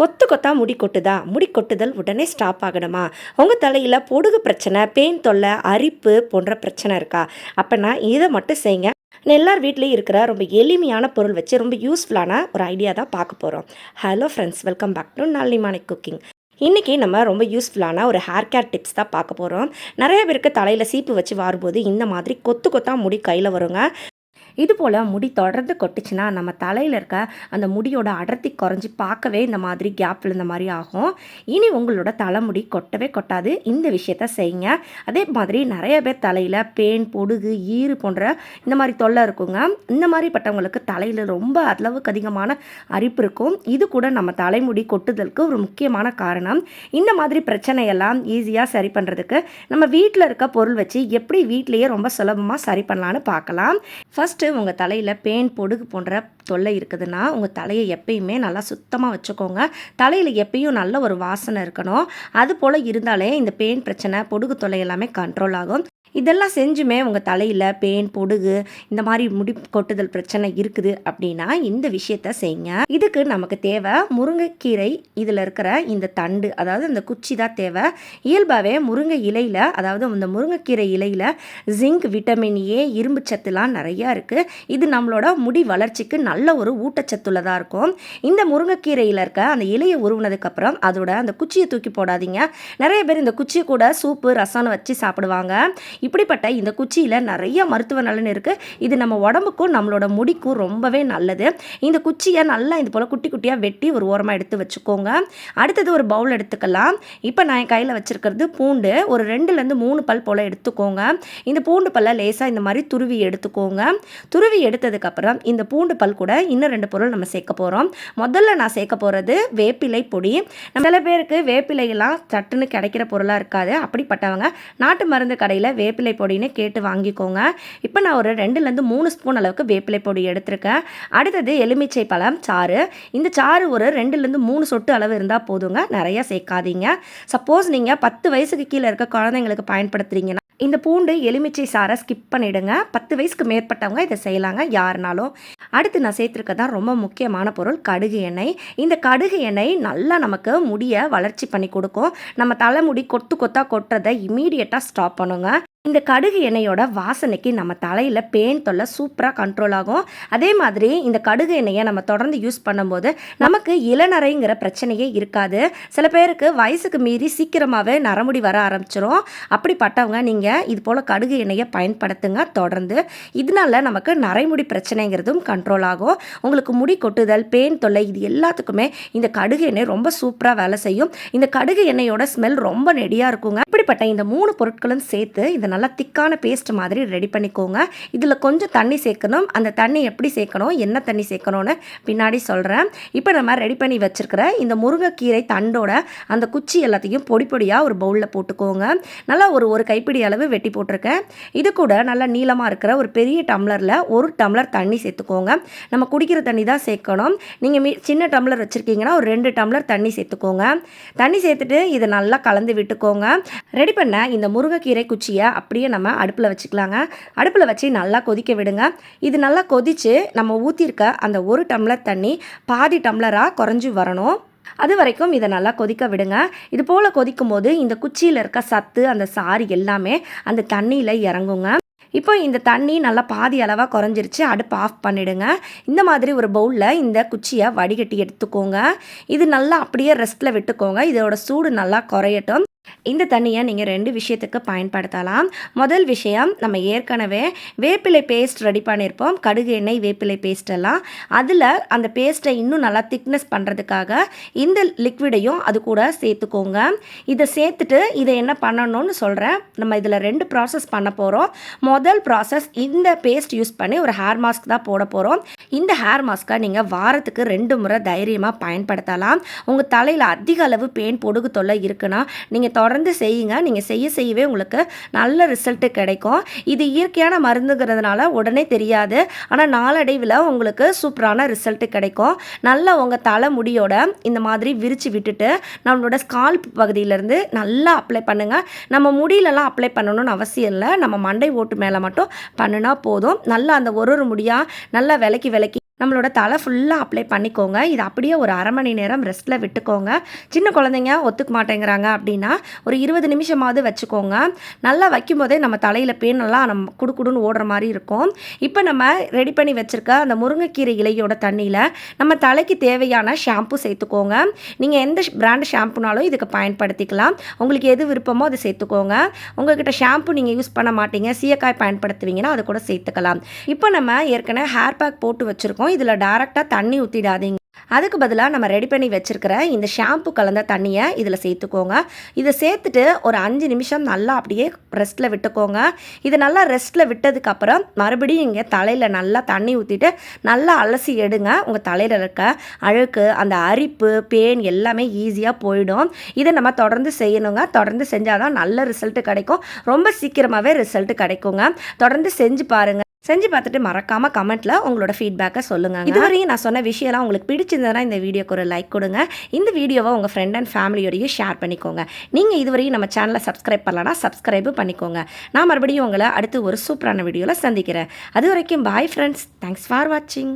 கொத்து கொத்தா முடி கொட்டுதா? முடி கொட்டுதல் உடனே ஸ்டாப் ஆகணுமா? உங்கள் தலையில் பொடுகு பிரச்சனை பெயின் தொல்லை அரிப்பு போன்ற பிரச்சனை இருக்கா? அப்போனா இதை மட்டும் செய்யுங்க. எல்லார் வீட்லேயும் இருக்கிற ரொம்ப எளிமையான பொருள் வச்சு ரொம்ப யூஸ்ஃபுல்லான ஒரு ஐடியா தான் பார்க்க போகிறோம் hello friends welcome back to நாளிமானை cooking இன்றைக்கி நம்ம ரொம்ப யூஸ்ஃபுல்லான ஒரு ஹேர் கேர் டிப்ஸ் தான் பார்க்க போகிறோம் நிறைய பேருக்கு தலையில் சீப்பு வச்சு வாரும்போது இந்த மாதிரி கொத்து கொத்தாக முடி கையில் வருங்க. இது போல் முடி தொடர்ந்து கொட்டுச்சுன்னா நம்ம தலையில் இருக்க அந்த முடியோட அடர்த்தி குறைஞ்சி பார்க்கவே இந்த மாதிரி கேப் விழுந்த மாதிரி ஆகும். இனி உங்களோட தலைமுடி கொட்டவே கொட்டாது. இந்த விஷயத்த செய்யுங்க. அதே மாதிரி நிறைய பேர் தலையில் பேன் பொடுகு ஈறு போன்ற இந்த மாதிரி தொல்லை இருக்குங்க. இந்த மாதிரி பட்டவங்களுக்கு தலையில் ரொம்ப அளவுக்கு அதிகமான அரிப்பு இருக்கும். இது கூட நம்ம தலைமுடி கொட்டுதலுக்கு ஒரு முக்கியமான காரணம். இந்த மாதிரி பிரச்சனையெல்லாம் ஈஸியாக சரி பண்ணுறதுக்கு நம்ம வீட்டில் இருக்க பொருள் வச்சு எப்படி வீட்லேயே ரொம்ப சுலபமாக சரி பண்ணலான்னு பார்க்கலாம். ஃபஸ்ட்டு உங்கள் தலையில் பேன் பொடுகு போன்ற தொல்லை இருக்குதுன்னா உங்கள் தலையை எப்பயுமே நல்லா சுத்தமாக வச்சுக்கோங்க. தலையில் எப்பயும் நல்ல ஒரு வாசனை இருக்கணும். அது போல் இருந்தாலே இந்த பேன் பிரச்சனை பொடுகு தொல்லை எல்லாமே கண்ட்ரோல் ஆகும். இதெல்லாம் செஞ்சுமே உங்கள் தலையில் பேன் பொடுகு இந்த மாதிரி முடி கொட்டுதல் பிரச்சனை இருக்குது அப்படின்னா இந்த விஷயத்த செய்யுங்க. இதுக்கு நமக்கு தேவை முருங்கைக்கீரை. இதில் இருக்கிற இந்த தண்டு அதாவது இந்த குச்சி தான் தேவை. இயல்பாகவே முருங்கை இலையில் அதாவது இந்த முருங்கைக்கீரை இலையில் ஜிங்க் விட்டமின் ஏ இரும்பு சத்துலாம் நிறையா இருக்குது இது நம்மளோட முடி வளர்ச்சிக்கு நல்ல ஒரு ஊட்டச்சத்துள்ளதாக இருக்கும். இந்த முருங்கைக்கீரையில் இருக்க அந்த இலையை உருவினதுக்கப்புறம் அதோட அந்த குச்சியை தூக்கி போடாதீங்க. நிறைய பேர் இந்த குச்சியை கூட சூப்பு ரசம்னு வச்சு சாப்பிடுவாங்க. இப்படிப்பட்ட இந்த குச்சியில் நிறைய மருத்துவ நலன் இருக்குது இது நம்ம உடம்புக்கும் நம்மளோட முடிக்கும் ரொம்பவே நல்லது. இந்த குச்சியை நல்லா இது போல் குட்டி குட்டியாக வெட்டி ஒரு ஓரமாக எடுத்து வச்சுக்கோங்க. அடுத்தது ஒரு பவுல் எடுத்துக்கலாம். இப்போ நான் என் கையில் வச்சுருக்கிறது பூண்டு. ஒரு ரெண்டுலேருந்து மூணு பல் போல் எடுத்துக்கோங்க. இந்த பூண்டு பல்லை லேசாக இந்த மாதிரி துருவி எடுத்துக்கோங்க. துருவி எடுத்ததுக்கப்புறம் இந்த பூண்டு பல் கூட இன்னும் ரெண்டு பொருள் நம்ம சேர்க்க போகிறோம் முதல்ல நான் சேர்க்க போகிறது வேப்பிலை பொடி. சில பேருக்கு வேப்பிலையெல்லாம் சட்டுன்னு கிடைக்கிற பொருளாக இருக்காது. அப்படிப்பட்டவங்க நாட்டு மருந்து கடையில் வேப்பிலை பொடின்னு கேட்டு வாங்கிக்கோங்க. இப்போ நான் ஒரு ரெண்டுலேருந்து மூணு ஸ்பூன் அளவுக்கு வேப்பிலை பொடி எடுத்திருக்கேன். அடுத்தது எலுமிச்சை பழம் சாறு. இந்த சாறு ஒரு ரெண்டுலேருந்து மூணு சொட்டு அளவு இருந்தால் போதுங்க. நிறையா சேர்க்காதீங்க. சப்போஸ் நீங்கள் பத்து வயசுக்கு கீழே இருக்க குழந்தைங்களுக்கு பயன்படுத்துகிறீங்கன்னா இந்த பூண்டு எலுமிச்சை சாரை ஸ்கிப் பண்ணிவிடுங்க பத்து வயசுக்கு மேற்பட்டவங்க இதை செய்யலாங்க யாருனாலும். அடுத்து நான் சேர்த்துருக்க தான் ரொம்ப முக்கியமான பொருள் கடுகு எண்ணெய். இந்த கடுகு எண்ணெய் நல்லா நமக்கு முடியை வளர்ச்சி பண்ணி கொடுக்கும். நம்ம தலைமுடி கொத்து கொத்தாக கொட்டுறதை இமீடியட்டாக ஸ்டாப் பண்ணுங்க. இந்த கடுகு எண்ணெயோட வாசனைக்கு நம்ம தலையில் பேன் தொல்லை சூப்பராக கண்ட்ரோல் ஆகும். அதே மாதிரி இந்த கடுகு எண்ணெயை நம்ம தொடர்ந்து யூஸ் பண்ணும்போது நமக்கு இளநரைங்கிற பிரச்சனையே இருக்காது. சில பேருக்கு வயசுக்கு மீறி சீக்கிரமாகவே நரமுடி வர ஆரம்பிச்சிடும் அப்படிப்பட்டவங்க நீங்கள் இது போல் கடுகு எண்ணெயை பயன்படுத்துங்க தொடர்ந்து. இதனால நமக்கு நரைமுடி பிரச்சனைங்கிறதும் கண்ட்ரோல் ஆகும். உங்களுக்கு முடி கொட்டுதல் பேன் தொல்லை இது எல்லாத்துக்குமே இந்த கடுகு எண்ணெய் ரொம்ப சூப்பராக வேலை செய்யும். இந்த கடுகு எண்ணெயோட ஸ்மெல் ரொம்ப நெடியாக இருக்குங்க. இப்படிப்பட்ட இந்த மூணு பொருட்களும் சேர்த்து இதை நல்லா திக்கான பேஸ்ட் மாதிரி ரெடி பண்ணிக்கோங்க. இதில் கொஞ்சம் தண்ணி சேர்க்கணும். அந்த தண்ணி எப்படி சேர்க்கணும்? என்ன தண்ணி சேர்க்கணும்னு பின்னாடி சொல்கிறேன் இப்போ நம்ம ரெடி பண்ணி வச்சுருக்கிற இந்த முருங்கைக்கீரை தண்டோட அந்த குச்சி எல்லாத்தையும் பொடி பொடியாக ஒரு பவுலில் போட்டுக்கோங்க. நல்லா ஒரு ஒரு கைப்பிடி அளவு வெட்டி போட்டிருக்கேன். இது கூட நல்லா நீளமாக இருக்கிற ஒரு பெரிய டம்ளரில் ஒரு டம்ளர் தண்ணி சேர்த்துக்கோங்க. நம்ம குடிக்கிற தண்ணி தான் சேர்க்கணும். நீங்கள் மீ சின்ன டம்ளர் வச்சுருக்கீங்கன்னா ஒரு ரெண்டு டம்ளர் தண்ணி சேர்த்துக்கோங்க. தண்ணி சேர்த்துட்டு இதை நல்லா கலந்து விட்டுக்கோங்க. ரெடி பண்ண இந்த முருங்கைக்கீரை குச்சியை அப்படியே நம்ம அடுப்பில் வச்சுக்கலாங்க. அடுப்பில் வச்சு நல்லா கொதிக்க விடுங்க. இது நல்லா கொதித்து நம்ம ஊற்றிருக்க அந்த ஒரு டம்ளர் தண்ணி பாதி டம்ளராக குறைஞ்சி வரணும். அது வரைக்கும் இதை நல்லா கொதிக்க விடுங்க. இது போல் கொதிக்கும் போது இந்த குச்சியில் இருக்க சத்து அந்த சாறு எல்லாமே அந்த தண்ணியில் இறங்குங்க. இப்போ இந்த தண்ணி நல்லா பாதி அளவாக குறைஞ்சிருச்சு அடுப்பு ஆஃப் பண்ணிவிடுங்க இந்த மாதிரி ஒரு பவுலில் இந்த குச்சியை வடிகட்டி எடுத்துக்கோங்க. இது நல்லா அப்படியே ரெஸ்ட்டில் விட்டுக்கோங்க. இதோட சூடு நல்லா குறையட்டும். இந்த தண்ணியை நீங்கள் ரெண்டு விஷயத்துக்கு பயன்படுத்தலாம். முதல் விஷயம் நம்ம ஏற்கனவே வேப்பிலை பேஸ்ட் ரெடி பண்ணியிருப்போம் கடுகு எண்ணெய் வேப்பிலை பேஸ்ட் எல்லாம். அதில் அந்த பேஸ்ட்டை இன்னும் நல்லா திக்னஸ் பண்ணுறதுக்காக இந்த லிக்விடையும் அது கூட சேர்த்துக்கோங்க. இதை சேர்த்துட்டு இதை என்ன பண்ணணும்னு சொல்கிறேன் நம்ம இதில் ரெண்டு ப்ராசஸ் பண்ண போகிறோம் முதல் ப்ராசஸ் இந்த பேஸ்ட் யூஸ் பண்ணி ஒரு ஹேர் மாஸ்க் தான் போட போகிறோம் இந்த ஹேர் மாஸ்க்கை நீங்கள் வாரத்துக்கு ரெண்டு முறை தைரியமாக பயன்படுத்தலாம். உங்கள் தலையில் அதிக அளவு பேன் பொடுகு தொல்லை இருக்குன்னா நீங்கள் தொடர்ந்து செய்யுங்க. நீங்கள் செய்ய செய்யவே உங்களுக்கு நல்ல ரிசல்ட்டு கிடைக்கும். இது இயற்கையான மருந்துங்கிறதுனால உடனே தெரியாது. ஆனால் நாளடைவில் உங்களுக்கு சூப்பரான ரிசல்ட்டு கிடைக்கும். நல்லா உங்கள் தலை முடியோட இந்த மாதிரி விரித்து விட்டுட்டு நம்மளோட ஸ்கால்ப் பகுதியிலேருந்து நல்லா அப்ளை பண்ணுங்கள் நம்ம முடியிலலாம் அப்ளை பண்ணணும்னு அவசியம் இல்லை. நம்ம மண்டை ஓட்டு மேலே மட்டும் பண்ணினா போதும். நல்லா அந்த ஒரு ஒரு முடியாக நல்லா விலக்கி விலக்கி நம்மளோட தலை ஃபுல்லாக அப்ளை பண்ணிக்கோங்க. இது அப்படியே ஒரு அரை மணி நேரம் ரெஸ்ட்டில் விட்டுக்கோங்க. சின்ன குழந்தைங்க ஒத்துக்க மாட்டேங்கிறாங்க அப்படின்னா ஒரு இருபது நிமிஷமாவது வச்சுக்கோங்க. நல்லா வைக்கும்போதே நம்ம தலையில் பேனெல்லாம் நம்ம குடுக்குடுன்னு ஓடுற மாதிரி இருக்கும். இப்போ நம்ம ரெடி பண்ணி வச்சுருக்க அந்த முருங்கைக்கீரை இலையோட தண்ணியில் நம்ம தலைக்கு தேவையான ஷாம்பு சேர்த்துக்கோங்க. நீங்கள் எந்த பிராண்ட் ஷாம்புனாலும் இதுக்கு பயன்படுத்திக்கலாம். உங்களுக்கு எது விருப்பமோ அதை சேர்த்துக்கோங்க. உங்கள்கிட்ட ஷாம்பு நீங்கள் யூஸ் பண்ண மாட்டீங்க. சீயக்காய் பயன்படுத்துவீங்கன்னா அதை கூட சேர்த்துக்கலாம். இப்போ நம்ம ஏற்கனவே ஹேர் பேக் போட்டு வச்சுருக்கோம். இதில் டேரெக்டாக தண்ணி ஊற்றிடாதீங்க அதுக்கு பதிலாக நம்ம ரெடி பண்ணி வச்சுருக்கிற இந்த ஷாம்பு கலந்த தண்ணியை இதில் சேர்த்துக்கோங்க. இதை சேர்த்துட்டு ஒரு அஞ்சு நிமிஷம் நல்லா அப்படியே ரெஸ்ட்டில் விட்டுக்கோங்க. இது நல்லா ரெஸ்ட்டில் விட்டதுக்கப்புறம் மறுபடியும் இங்கே தலையில் நல்லா தண்ணி ஊற்றிட்டு நல்லா அலசி எடுங்க. உங்கள் தலையில் இருக்க அழுக்கு அந்த அரிப்பு பேன் எல்லாமே ஈஸியாக போயிடும். இதை நம்ம தொடர்ந்து செய்யணுங்க. தொடர்ந்து செஞ்சால் தான் நல்ல ரிசல்ட்டு கிடைக்கும். ரொம்ப சீக்கிரமாகவே ரிசல்ட்டு கிடைக்குங்க. தொடர்ந்து செஞ்சு பாருங்கள் செஞ்சு பார்த்துட்டு மறக்காமல் கமெண்ட்டில் உங்களோட ஃபீட்பேக்கை சொல்லுங்கள் இதுவரையும் நான் சொன்ன விஷயம்லாம் உங்களுக்கு பிடிச்சிருந்ததுன்னா இந்த வீடியோக்கு ஒரு லைக் கொடுங்க. இந்த வீடியோவை உங்கள் ஃப்ரெண்ட் அண்ட் ஃபேமிலியோடையும் ஷேர் பண்ணிக்கோங்க. நீங்கள் இதுவரையும் நம்ம சேனலை சப்ஸ்கிரைப் பண்ணலன்னா சப்ஸ்கிரைபும் பண்ணிக்கோங்க. நான் மறுபடியும் உங்களை அடுத்து ஒரு சூப்பரான வீடியோவில் சந்திக்கிறேன். அது வரைக்கும் பாய் ஃப்ரெண்ட்ஸ் தேங்க்ஸ் ஃபார் வாட்சிங்